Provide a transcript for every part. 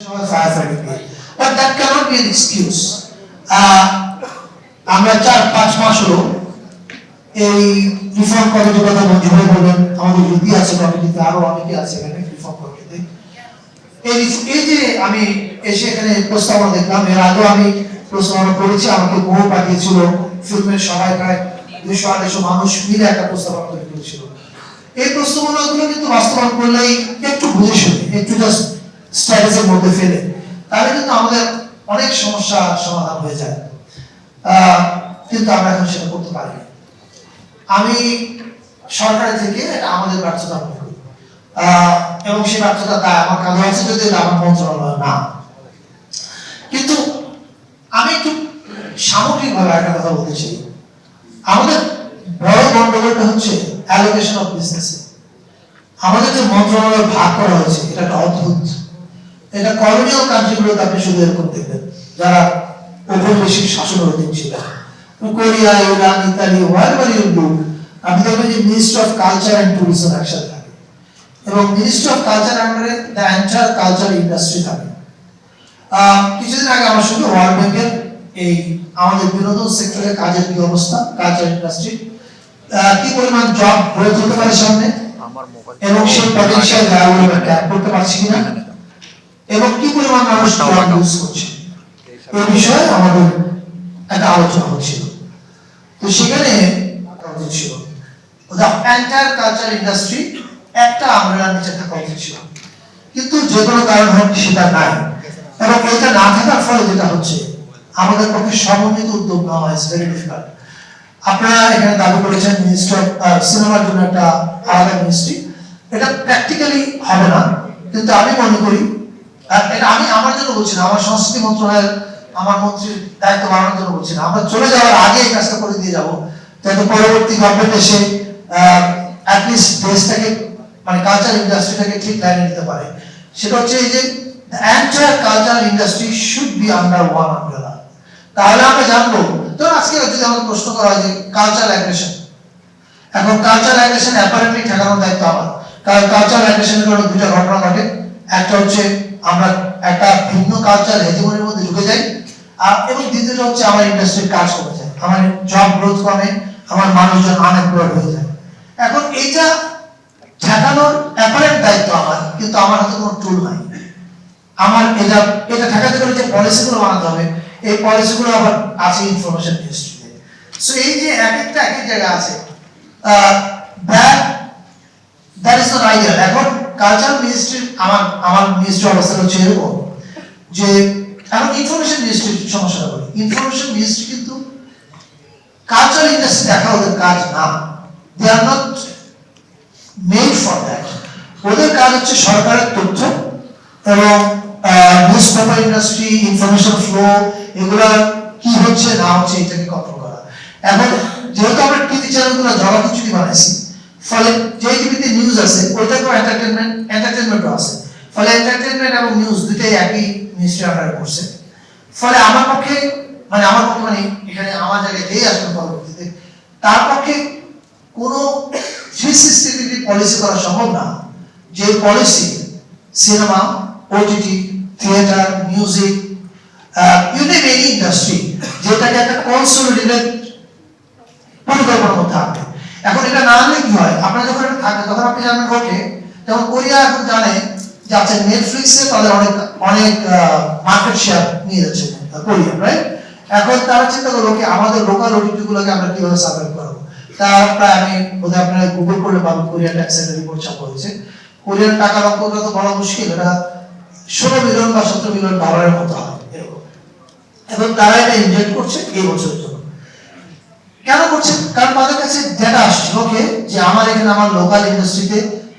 But that cannot be an excuse. আমরা চার, পাঁচ মাস হলো এই রিফর্ম কমিটির কথা হয়ে বলবেন, আমাদের আছে কমিটিতে আরও অনেকে আছে এখানে রিফর্ম কমিটিতে এই যে আমি এসে এখানে প্রস্তাবনা দেখলাম, এর আগেও আমি প্রস্তাবনা করেছি, আমাকে বহু পাঠিয়েছিল, ফিল্মের সবাই প্রায় দুইশো, আড়াইশো মানুষ মিলে একটা প্রস্তাবনা তৈরি করেছিল এই প্রস্তাবনাগুলো কিন্তু বাস্তবায়ন করলেই একটু বুঝে শুনে, একটু জাস্ট স্ট্র্যাটেজির মধ্যে ফেলে, তাহলে কিন্তু আমাদের অনেক সমস্যা সমাধান হয়ে যায়। কিন্তু আমরা এখন সেটা করতে পারি আমি সরকারের থেকে আমাদের ব্যর্থতা মনে করি। এবং সেই ব্যর্থতা দায় আমার কাঁধে আছে যদি আমার মন্ত্রণালয় না। কিন্তু আমি একটু সামগ্রিকভাবে একটা কথা বলতে আমাদের বড় গন্ডগোলটা হচ্ছে অ্যালোকেশন অফ বিজনেস আমাদের যে মন্ত্রণালয় ভাগ করা হয়েছে, এটা একটা অদ্ভুত এটা কলোনিয়াল কান্ট্রিগুলোতে আপনি শুধু এরকম দেখবেন। যারা ঔপনিবেশিক শাসনের অধীন ছিল। কোরিয়া ইরান ইতালি আপনি দেখবেন যে ministry of culture and tourism একসাথে থাকে। এবং মিনিস্ট্রি অফ কালচার আন্ডারে দ্য এন্টায়ার কালচার ইন্ডাস্ট্রি থাকে। কিছুদিন আগে আমার সঙ্গে ওয়ার্ল্ড ব্যাংকের এই আমাদের বিনোদন সেক্টরের কাজের কি অবস্থা কালচার ইন্ডাস্ট্রি কি পরিমাণ জব গ্রোথ হতে পারে সামনে? এবং সেই পটেনশিয়াল জায়গাগুলো ট্যাপ করতে পারছি কিনা? এবং কি পরিমাণ মানুষ ইউজ করছে? এই বিষয়ে আমাদের একটা আলোচনা হচ্ছিল তো সেখানে ছিল। দ্য এন্টায়ার কালচার ইন্ডাস্ট্রি একটা আমরার নিচে থাকা উচিত ছিল। কিন্তু যে কোনো কারণ হোক সেটা নাই। এবং এটা না থাকার ফলে যেটা হচ্ছে আমাদের পক্ষে সমন্বিত উদ্যোগ নেওয়া হয় ভেরি ডিফিকাল্ট আপনারা এখানে দাবি করেছেন মিনিস্টার সিনেমার জন্য একটা আলাদা মিনিস্ট্রি এটা প্র্যাকটিক্যালি হবে না। কিন্তু আমি মনে করি এটা আমি আমার জন্য বলছি না, আমার সংস্কৃতি মন্ত্রণালয়ের, আমার মন্ত্রীর দায়িত্ব বাড়ানোর জন্য বলছি না। আমরা চলে যাওয়ার আগে এই কাজটা করে দিয়ে যাব। যাতে পরবর্তী গভর্নমেন্ট এসে অ্যাটলিস্ট দেশটাকে মানে কালচার ইন্ডাস্ট্রিটাকে ঠিক লাইনে নিতে পারে। সেটা হচ্ছে এই যে entire culture industry should be under one umbrella তাহলে আমরা জানব, ধরুন আজকে যদি আমাকে প্রশ্ন করা হয় যে কালচার অ্যাগ্রেশন এখন কালচার অ্যাগ্রেশন অ্যাপারেন্টলি ঠেকানোর দায়িত্ব আমার। কারণ কালচার অ্যাগ্রেশনের কারণে দুটো ঘটনা ঘটে। একটা হচ্ছে আমরা একটা ভিন্ন কালচার হেজিমনির মধ্যে ঢুকে যাই। আর এবং দ্বিতীয়টা হচ্ছে আমার ইন্ডাস্ট্রির কাজ কমে যায় আমার জব গ্রোথ কমে, আমার মানুষজন আনএমপ্লয়েড হয়ে যায়। এখন এইটা ঠেকানোর অ্যাপারেন্ট দায়িত্ব আমার, কিন্তু আমার হাতে কোনো টুল নাই। আমার এটা এটা ঠেকাতে গেলে যে পলিসিগুলো বানাতে হবে, এই পলিসিগুলো আবার আছে ইনফরমেশন মিনিস্ট্রিতে সো এই যে এক একটা, এক জায়গা আছে। That that is not ideal এখন কালচার মিনিস্ট্রি আমার আমার মিনিস্ট্রি অবস্থা হচ্ছে এরকম যে এখন ইনফরমেশন মিনিস্ট্রির সমস্যাটা বলি। ইনফরমেশন মিনিস্ট্রি কিন্তু কালচার ইন্ডাস্ট্রি দেখা ওদের কাজ না। They are not made for that ওদের কাজ হচ্ছে সরকারের তথ্য এবং news paper industry information flow এগুলা কি হচ্ছে না হচ্ছে এটাকে কন্ট্রোল করা। এখন যেহেতু আমরা টিভি চ্যানেলগুলো জগা খিচুড়ি বানাইছি ফলে যে টিভিতে নিউজ আছে, ওইটাকেও এন্টারটেনমেন্ট এন্টারটেনমেন্টও আছে। ফলে এন্টারটেনমেন্ট এবং নিউজ দুটাই একই মিনিস্ট্রি আন্ডারে পড়ছে। ফলে আমার পক্ষে মানে আমার মানে এখানে আমার জায়গায় যেই আসবে পরবর্তীতে, তার পক্ষে কোনো থ্রি সিক্সটি ডিগ্রি পলিসি করা সম্ভব না, যে policy cinema OTT theatre music you any industry যেটাকে একটা কনসোলিডেটেড পরিকল্পনার মধ্যে আনবে। এখন এটা না আনলে কি হয়? আপনার যখন এটা থাকে তখন আপনি জানবেন ওকে যেমন কোরিয়া এখন জানে যে আচ্ছা নেটফ্লিক্সে তাদের অনেক অনেক মার্কেট শেয়ার নিয়ে যাচ্ছে কোরিয়া রাইট এখন তারা চিন্তা করল কি আমাদের লোকাল ওটিটি গুলোকে আমরা কীভাবে সার্ভাইভ করাবো? তা প্রায় আমি বোধহয় আপনারা গুগল করলে পাবেন কোরিয়া ট্যাক্সের রিপোর্ট ছাপা হয়েছে। কোরিয়ার টাকা লক্ষ্যটা তো বলা মুশকিল, এটা ষোলো মিলিয়ন বা সতেরো মিলিয়ন ডলারের মতো হয়, এরকম। এবং তারা এটা ইনজেক্ট করছে এই জন্য। কেন করছে? কারণ তাদের কাছে ডেটা আসছে ওকে যে আমার এখানে আমার লোকাল ইন্ডাস্ট্রিতে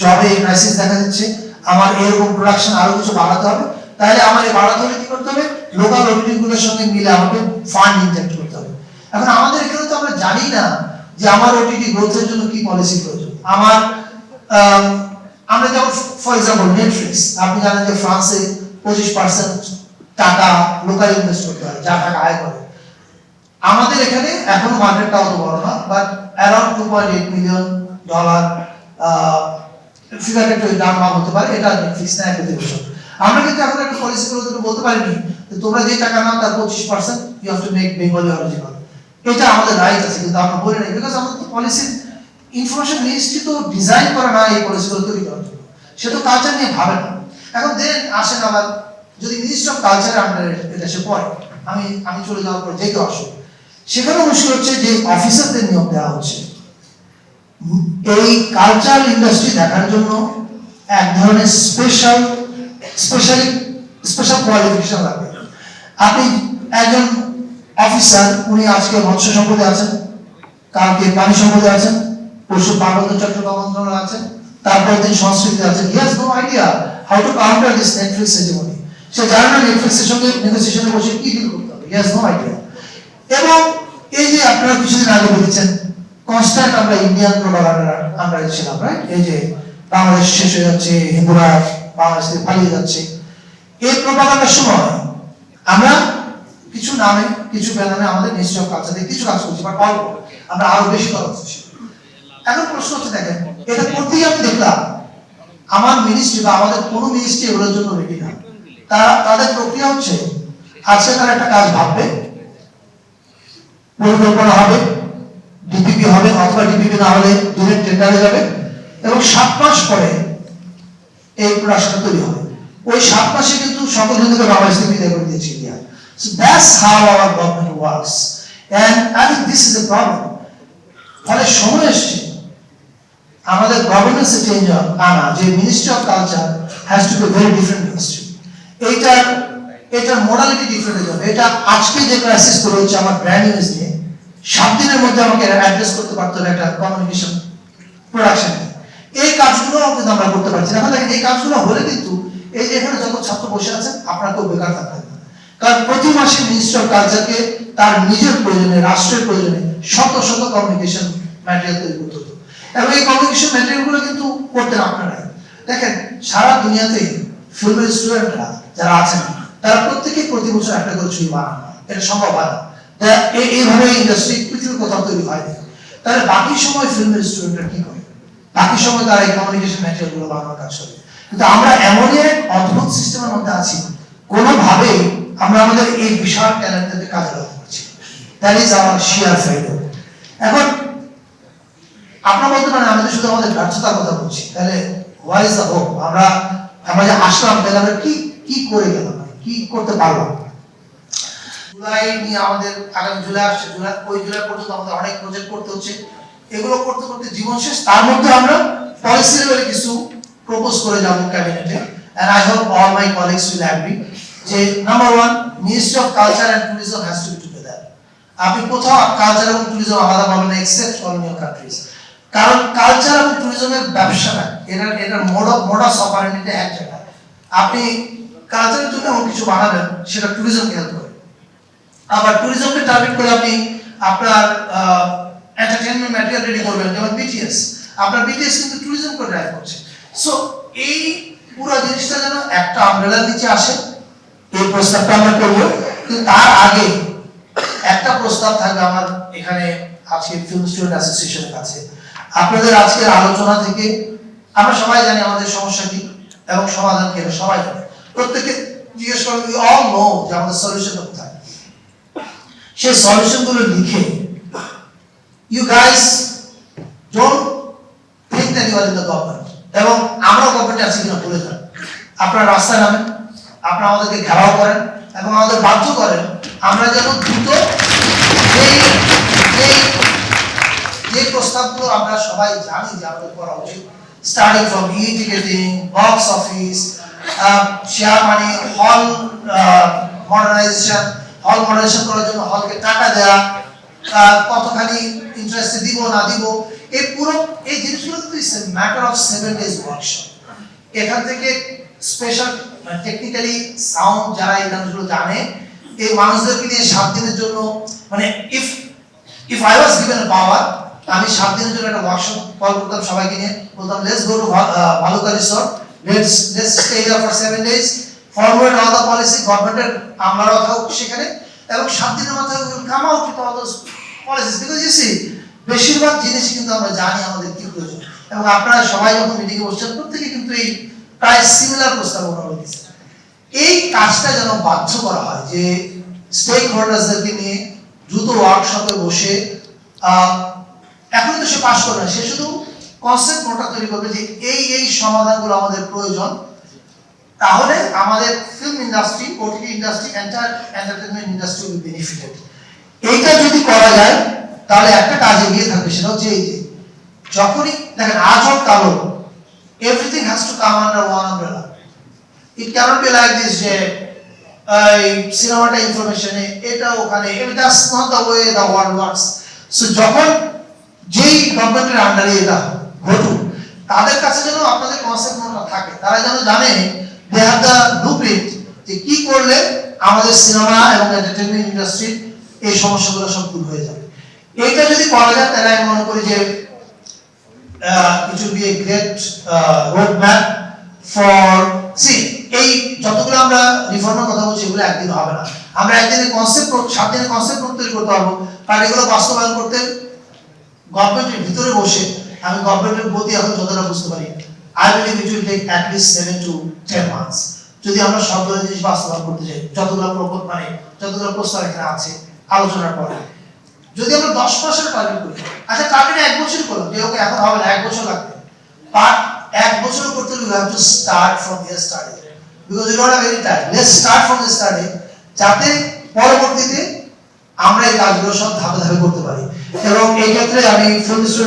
জবে এই ক্রাইসিস দেখা যাচ্ছে আমার এরকম প্রোডাকশন আরও কিছু বাড়াতে হবে। তাহলে আমার এই বাড়াতে হলে কি করতে হবে? লোকাল ওটিটি গুলোর সঙ্গে মিলে আমাকে ফান্ড ইনজেক্ট করতে হবে। এখন আমাদের এখানে তো আমরা জানি না যে আমার ওটিটি গ্রোথের জন্য কি পলিসি প্রয়োজন। আমার আম, আমরা যেমন ফর এক্সাম্পল নেটফ্লিক্স আপনি জানেন যে ফ্রান্সে পঁচিশ পার্সেন্ট টাকা লোকাল ইনভেস্ট করতে হয় যা টাকা আয় করে। আমাদের এখানে এখন মার্কেটটা অত বড় না but around two point eight million dollar ফিগারটা একটু দাম কম হতে পারে, এটা নেটফ্লিক্স নেয় প্রতি বছর আমরা কিন্তু এখন একটা পলিসি করে তোকে বলতে পারিনি তোমরা যে টাকা নাও তার পঁচিশ percent you have to make Bengali original এটা আমাদের রাইট আছে, কিন্তু আমরা বলি নাই বিকজ আমাদের পলিসি ইনফরমেশন মিনিস্ট্রি তো ডিজাইন করে না, এই পলিসিগুলো তৈরি করার সে তো কালচার নিয়ে ভাবে না। এখন দেন আসেন আবার, যদি মিনিস্ট্রি অফ কালচারের আন্ডারে এটা সে পড়ে, আমি আমি চলে যাওয়ার পর যে কেউ আসুক সেখানে মুশকিল হচ্ছে যে অফিসারদের নিয়োগ দেওয়া হচ্ছে। এই কালচারাল ইন্ডাস্ট্রি দেখার জন্য এক ধরনের স্পেশাল স্পেশালি স্পেশাল কোয়ালিফিকেশন লাগবে। আপনি একজন অফিসার উনি আজকে মৎস্য সম্পদে আছেন, কালকে পানি সম্পদে আছেন পশু পার্বত্য চট্টগ্রাম মন্ত্রণালয় আছেন তারপর দিন সংস্কৃতি আছেন। He has no idea how to counter this Netflix hegemony সে জানে না নেটফ্লিক্সের সঙ্গে নেগোসিয়েশনে বসে কি ডিল করতে হবে। হি হ্যাজ নো আইডিয়া এবং এই যে আপনারা কিছুদিন আগে বলেছেন কনস্ট্যান্ট আমরা ইন্ডিয়ান প্রোপাগান্ডার আমরা ছিলাম রাইট এই যে বাংলাদেশ শেষ হয়ে যাচ্ছে, হিন্দুরা বাংলাদেশ থেকে পালিয়ে যাচ্ছে। এই প্রোপাগান্ডার সময় আমরা কিছু নামে, কিছু বেনামে আমাদের অফ কালচার দিয়ে কিছু কাজ করছি বাট অল্প। আমরা আরও বেশি করা উচিত এখন প্রশ্ন হচ্ছে, দেখেন, এটা করতেই আমি দেখলাম? আমার মিনিস্ট্রি বা আমাদের কোনো মিনিস্ট্রি এগুলোর জন্য রেডি না। তারা, তাদের প্রক্রিয়া হচ্ছে, আজকে তারা একটা কাজ ভাববে পরিকল্পনা হবে, ডিপিপি হবে, অথবা ডিপিপি না হলে ডিরেক্ট টেন্ডারে যাবে, এবং সাত মাস পরে এই প্রোডাকশনটা তৈরি হবে। ওই সাত মাসে কিন্তু সকল হিন্দুকে বিদায় করে দিয়েছে India how our government works and I think this is a problem ফলে সময় এসছে। আমাদের গভর্নেন্সে চেঞ্জ আনা যে ministry of culture has to be very different ministry এইটার এটার মোডালিটি ডিফারেন্ট হয়ে যাবে। এটা আজকে যে ক্রাইসিস তৈরি হচ্ছে আমার ব্র্যান্ড ইমেজ নিয়ে, সাত দিনের মধ্যে আমাকে অ্যাড্রেস করতে পারতে একটা কমিউনিকেশন প্রোডাকশন এই কাজগুলো কিন্তু আমরা করতে পারছি না। দেখেন, এই কাজগুলো হলে কিন্তু এই যে এখানে যত ছাত্র বসে আছেন আপনার কেউ বেকার থাকবেন না কারণ প্রতি মাসে মিনিস্ট্রি অফ কালচারকে তার নিজের প্রয়োজনে, রাষ্ট্রের প্রয়োজনে শত শত কমিউনিকেশন ম্যাটেরিয়াল তৈরি করতে হতো। এবং এই কমিউনিকেশন ম্যাটেরিয়ালগুলো কিন্তু করতেন আপনারাই দেখেন, সারা দুনিয়াতে ফিল্মের স্টুডেন্টরা যারা আছেন তারা প্রত্যেকেই প্রতি বছর একটা করে ছবি বানান। এটা সম্ভব হয় না। এইভাবে ইন্ডাস্ট্রি পৃথিবীর কোথাও তৈরি তাহলে বাকি সময় ফিল্মের স্টুডেন্টরা কি করে? বাকি সময় তারা এই কমিউনিকেশন বানানোর কাজ করে। কিন্তু আমরা এমনই এক অদ্ভুত সিস্টেমের মধ্যে আছি, কোনোভাবেই আমরা আমাদের এই বিশাল ট্যালেন্টকে কাজে লাগাতে পারছি দ্যাট ইজ আওয়ার শিয়ার এখন, আপনারা বলতে পারেন, আমি শুধু আমাদের ব্যর্থতার কথা বলছি। তাহলে হোয়াই দ্য হোপ আমরা আমরা যে আসলাম আমরা কি কি করে গেলাম? কি করতে পারলাম জুলাই নিয়ে আমাদের আগামী জুলাই আসছে, জুলাই, ওই জুলাই পর্যন্ত আমাদের অনেক প্রজেক্ট করতে হচ্ছে। এগুলো করতে করতে জীবন শেষ, তার মধ্যে আমরা পলিসি লেভেলে কিছু প্রপোজ করে যাব ক্যাবিনেটে and I hope all my colleagues will agree যে number one ministry of culture and tourism has to be together আপনি কোথাও কালচার এবং ট্যুরিজম আলাদা পাবেন না এক্সেপ্ট কলোনিয়াল কান্ট্রিজ কারণ কালচার এবং ট্যুরিজমের ব্যবসা না, এটার এটার মোড অফ মোডাস অপারেন্ডিটা এক জায়গায়। আপনি কালচারের জন্য এমন কিছু বানাবেন, সেটা ট্যুরিজমকে হেল্প করে। আবার ট্যুরিজমকে টার্গেট করে আপনি আপনার এন্টারটেইনমেন্ট ম্যাটেরিয়াল রেডি করবেন, যেমন বিটিএস আপনার বিটিএস কিন্তু ট্যুরিজম করে ড্রাইভ করছে। সো এই পুরো জিনিসটা যেন একটা আমব্রেলার নিচে আসে, এই প্রস্তাবটা আমরা করব। কিন্তু তার আগে একটা প্রস্তাব থাকবে আমার এখানে আজকে ফিল্ম স্টুডেন্ট অ্যাসোসিয়েশনের কাছে। আপনাদের আজকের আলোচনা থেকে আমরা সবাই জানি আমাদের সমস্যা কি এবং সমাধান কি সবাই জানে। প্রত্যেকে জিজ্ঞেস উই অল নো যে আমাদের সলিউশনটা কোথায়? সেই সলিউশনগুলো লিখে you guys don't think that you are in the government এবং আমরা গভর্নমেন্টে আছি কিনা ভুলে যান। আপনারা রাস্তায় নামেন, আপনারা আমাদেরকে ঘেরাও করেন এবং আমাদের বাধ্য করেন আমরা যেন দ্রুত যে প্রস্তাবগুলো আমরা সবাই জানি যে আমাদের করা উচিত। Starting from e ticketing box office share hall modernisation hall modernisation করার জন্য হলকে টাকা দেওয়া কতখানি ইন্টারেস্টে দিব, না দিব, এই পুরো, এই জিনিসগুলো কিন্তু it's matter of seven days workshop এখান থেকে স্পেশাল টেকনিক্যালি সাউন্ড যারা এই গানগুলো জানে, এই মানুষদেরকে নিয়ে সাত দিনের জন্য মানে if if I was given power আমি সাত দিনের জন্য একটা ওয়ার্কশপ কল করতাম সবাইকে নিয়ে, বলতাম let's go to Bhaluka resort let's let's stay here for seven days forward all the policy গভর্নমেন্টের আমলারাও থাকুক সেখানে এবং সাত দিনের মাথায় will come out with all those policies because you see বেশিরভাগ জিনিস কিন্তু আমরা জানি আমাদের কি প্রয়োজন। এবং আপনারা সবাই যখন মিটিংয়ে বসছেন, প্রত্যেকে কিন্তু এই প্রায় সিমিলার প্রস্তাব ওনারা দিচ্ছেন এই কাজটা যেন বাধ্য করা হয় যে স্টেক হোল্ডার্সদেরকে নিয়ে দ্রুত ওয়ার্কশপে বসে এখন তো সে পাশ করবে না, সে শুধু কনসেপ্ট নোটটা তৈরি করবে যে এই এই সমাধানগুলো আমাদের প্রয়োজন। তাহলে আমাদের film industry OTT industry enter entertainment industry will benefited এইটা যদি করা যায়, তাহলে একটা কাজ এগিয়ে থাকবে, সেটা হচ্ছে এই যে, যখনই দেখেন, আজ হোক কাল হোক everything has to come under one umbrella it can't be like this যে, এই সিনেমাটা ইনফরমেশনে এটা ওখানে that's not the way the world works so যখন যেই গভর্নমেন্টের আন্ডারে এটা ঘটুক তাদের কাছে যেন আপনাদের কনসেপ্ট নোটটা থাকে তারা যেন জানে দে হ্যাভ দ্য ব্লুপ্রিন্ট যে কি করলে আমাদের সিনেমা এবং এন্টারটেইনমেন্ট ইন্ডাস্ট্রির এই সমস্যাগুলো সব দূর হয়ে যাবে। এইটা যদি করা যায় তাহলে আমি মনে করি যে will be a great uh, roadmap for see এই যতগুলো আমরা রিফর্মের কথা বলছি এগুলো একদিন হবে না। আমরা একদিনে কনসেপ্ট সাত দিনে কনসেপ্ট তৈরি করতে পারব কারণ এগুলো বাস্তবায়ন করতে গভর্নমেন্টের ভিতরে বসে আমি গভর্নমেন্টের গতি এখন যতটা বুঝতে পারি I believe it will take at least seven to ten months যদি আমরা সবগুলো জিনিস বাস্তবায়ন করতে চাই যতগুলো প্রকল্প মানে যতগুলো প্রস্তাব এখানে আছে, আলোচনার পরে। যদি আমরা দশ মাসের টার্গেট করি আচ্ছা টার্গেট এক বছর করলাম, যে ওকে এখন হবে না, এক বছর লাগবে। বাট এক বছর করতে হলে have to start from here study because you don't have any time let's start from the study যাতে পরবর্তীতে আমরা এই কাজগুলো সব ধাপে ধাপে করতে পারি। এবং এই ক্ষেত্রে আমি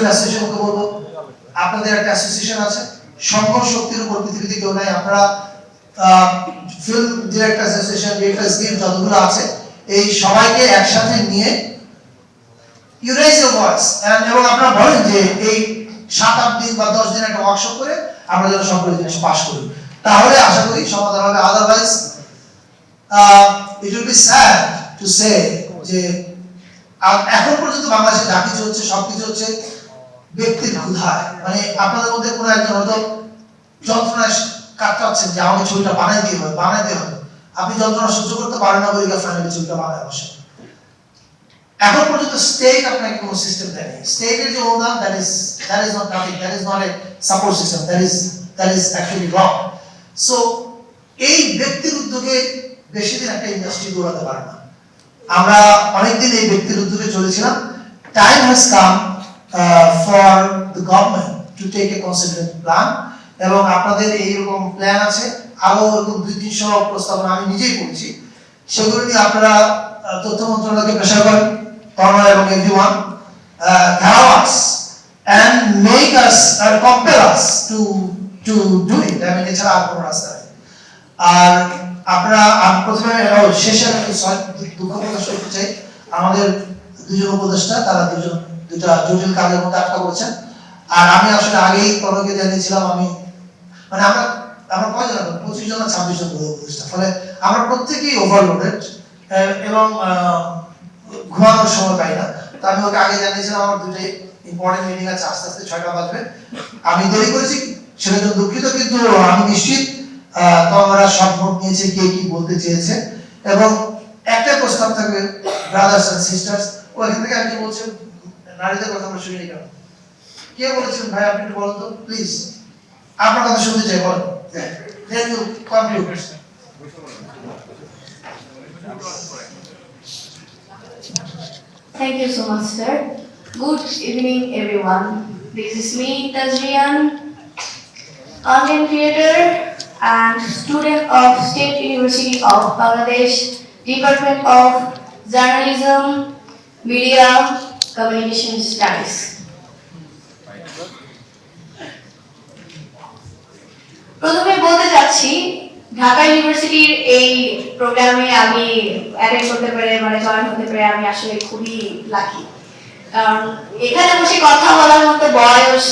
অ্যাসোসিয়েশনকে বলব। আপনাদের একটা অ্যাসোসিয়েশন আছে। শক্তির উপর পৃথিবীতে কেউ নাই। আপনারা film director association directors guild যতগুলো আছে, এই সবাইকে একসাথে নিয়ে ইউর ভয়েস এবং আপনারা বলেন যে এই সাত, আট দিন বা দশ দিন একটা ওয়ার্কশপ করে আমরা যেন সবগুলো জিনিস পাস করি। তাহলে আশা করি সমাধান হবে। Otherwise it will be sad to say যে আ- এখন পর্যন্ত বাংলাদেশে যা কিছু হচ্ছে, সব কিছু হচ্ছে ব্যক্তির ক্ষুধায়। মানে আপনাদের মধ্যে কোনো একজন হয়তো যন্ত্রণায় কাটাচ্ছেন যে আমাকে ছবিটা বানাই দিয়ে হবে, বানাই দিয়ে হবে। আপনি যন্ত্রণা সহ্য করতে পারেন না বলে ফাইনালি ছবিটা বানায় বসে। এখন পর্যন্ত স্টেট আপনাকে কোনো সিস্টেম দেয়নি। স্টেটের যে অনুদান that is that is not nothing that is not a support system that is that is actually wrong so এই ব্যক্তির উদ্যোগে বেশি দিন একটা ইন্ডাস্ট্রি দৌড়াতে পারে না। আমরা অনেকদিন এই ব্যক্তির উদ্যোগে চলেছিলাম। Time has come for the government to take a considerate plan এবং আপনাদের এইরকম প্ল্যান আছে। আরও এরকম দুই তিনশো প্রস্তাবনা আমি নিজেই করছি। সেগুলো নিয়ে আপনারা তথ্য মন্ত্রণালয়কে প্রেশার করেন তন্ময় এবং everyone gherao us and make us or compel us to to do it. এছাড়া আর কোনো রাস্তা আর আপনারা, আমি প্রথমে শেষে দুঃখ প্রকাশ করতে চাই। আমাদের দুজন উপদেষ্টা, তারা দুজন দুটা জটিল কাজের মধ্যে আটকা পড়েছেন। আর আমি আসলে আগেই তরকে জানিয়েছিলাম, আমি মানে আমরা আমরা কয়জন এখন পঁচিশ জন ছাব্বিশ জন উপদেষ্টা। ফলে আমরা প্রত্যেকেই ওভারলোডেড এবং ঘুমানোর সময় পাই না। তো আমি ওকে আগে জানিয়েছিলাম, আমার দুটোই ইম্পর্টেন্ট মিটিং আছে, আস্তে আস্তে ছয়টা বাজবে। আমি দেরি করেছি সেটা জন্য দুঃখিত, কিন্তু আমি নিশ্চিত সব ভোট নিয়েছে কে কি বলতে চেয়েছে। এবং একটা প্রস্তাব থাকবে ব্রাদার্স এন্ড সিস্টার্স ওখান থেকে আপনি বলছেন নারীদের কথা আমরা শুনি কেন? কে বলেছেন? ভাই আপনি একটু বলুন তো প্লিজ আপনার কথা শুনতে চাই বলুন then you conclude Thank you so much, sir. Good evening, everyone. This is me, Tazrian, content creator. And student of State University of Bangladesh, Department of Journalism, Media, Communication Studies. প্রথমে বলতে চাচ্ছি ঢাকা ইউনিভার্সিটির এই প্রোগ্রামে আমি অ্যাটেন্ড করতে পেরে মানে জয়েন হতে পেরে আমি আসলে খুবই লাকি কারণ এখানে বসে কথা বলার মতো বয়স